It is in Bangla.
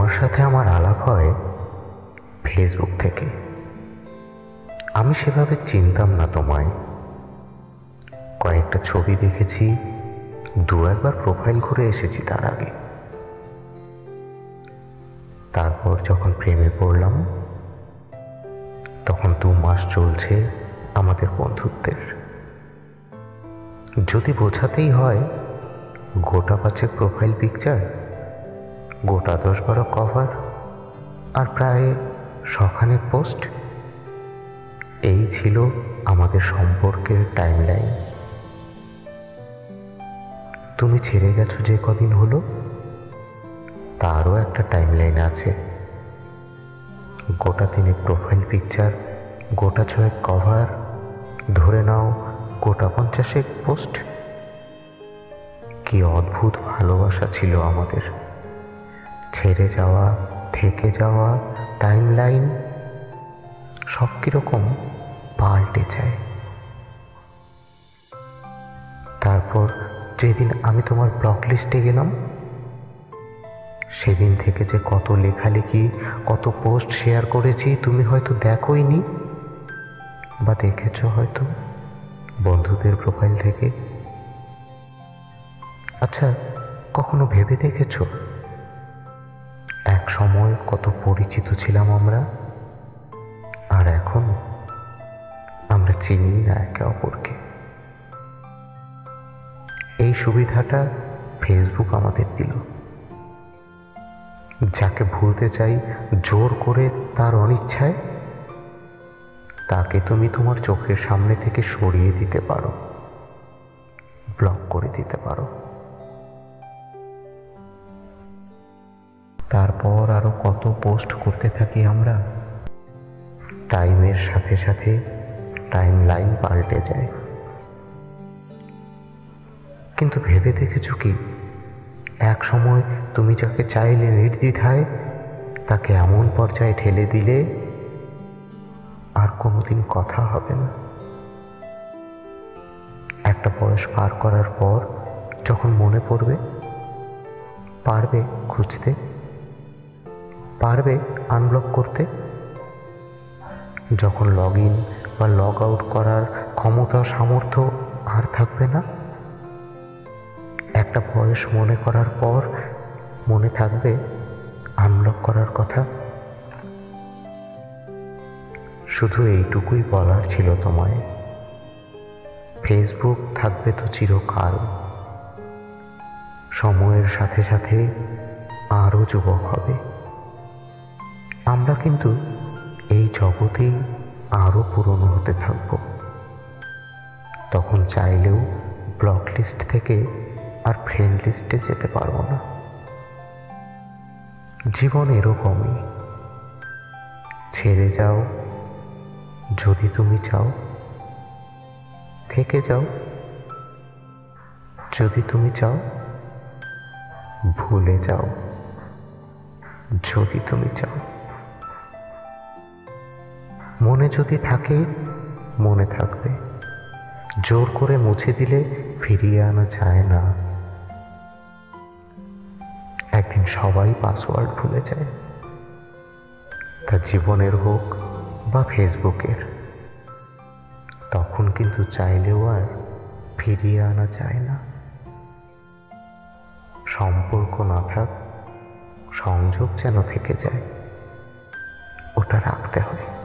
তোমার সাথে আমার আলাপ হয় ফেসবুক থেকে। আমি সেভাবে চিনতাম না তোমায়। কয়েকটা ছবি দেখেছি, দু একবার প্রোফাইল ঘুরে এসেছি তার আগে। তারপর যখন প্রেমে পড়লাম, তখন দু মাস চলছে আমাদের বন্ধুত্বের। যদি বোঝাতেই হয়, গোটা পাচ্ছে প্রোফাইল পিকচার গোটা দশ বারো কভার আর প্রায় শখানেক পোস্ট। এই ছিল আমাদের সম্পর্কের টাইমলাইন তুমি ছেড়ে গেছো যে কদিন হলো, তারও একটা টাইমলাইন আছে। গোটা তিনে প্রোফাইল পিকচার গোটা ছয়েক কভার, ধরে নাও গোটা পঞ্চাশেক পোস্ট। কি অদ্ভুত ভালোবাসা ছিল আমাদের। ছেড়ে যাওয়া, থেকে যাওয়া টাইম লাইন সব কীরকম পাল্টে যায়। তারপর যেদিন আমি তোমার ব্লক লিস্টে গেলাম, সেদিন থেকে যে কত লেখালেখি, কত পোস্ট শেয়ার করেছি, তুমি হয়তো দেখোই নি, বা দেখেছ হয়তো বন্ধুদের প্রোফাইল থেকে। আচ্ছা কখনো ভেবে দেখেছ? সময় কত পরিচিত ছিলাম আমরা। আর এখন আমরা চিনি না একে অপরকে। এই সুবিধাটা ফেসবুক আমাদের দিল। যাকে ভুলতে চাই জোর করে তার অনিচ্ছায়, তাকে তুমি তোমার চোখের সামনে থেকে সরিয়ে দিতে পারো। ব্লক করে দিতে পারো। তারপর আরও কত পোস্ট করতে থাকি আমরা? টাইমের সাথে সাথে টাইম লাইন পাল্টে যায়। কিন্তু ভেবে দেখেছ কি? এক সময় তুমি যাকে চাইলে নির্দ্বিধায়, তাকে এমন পর্যায়ে ঠেলে দিলে আর কোনোদিন কথা হবে না। একটা বয়স পার করার পর যখন মনে পড়বে, পারবে খুঁজতে পারবে আনব্লক করতে? যখন লগ ইন বা লগ আউট করার ক্ষমতা সামর্থ্য আর থাকবে না? একটা বয়স মনে করার পর মনে থাকবে আনব্লক করার কথা? শুধু এইটুকুই বলার ছিল তোমায়। ফেসবুক থাকবে তো চিরকাল। সময়ের সাথে সাথে আরও যুবক হবে। আমরা কিন্তু এই জগতেই আরও পুরনো হতে থাকব। তখন চাইলেও ব্লক লিস্ট থেকে আর ফ্রেন্ড লিস্টে যেতে পারব না। জীবন এরকমই। ছেড়ে যাও, যদি তুমি চাও। থেকে যাও, যদি তুমি চাও। ভুলে যাও, যদি তুমি চাও। মনে যদি থাকে, মনে থাকবে। জোর করে মুছে দিলে ফিরিয়ে আনা যায় না। একদিন সবাই পাসওয়ার্ড ভুলে যায়। তা জীবনের হোক বা ফেসবুকের, তখন কিন্তু চাইলেও আর ফিরিয়ে আনা যায় না। সম্পর্ক না থাক, সংযোগ যেন থেকে যায়, ওটা রাখতে হয়।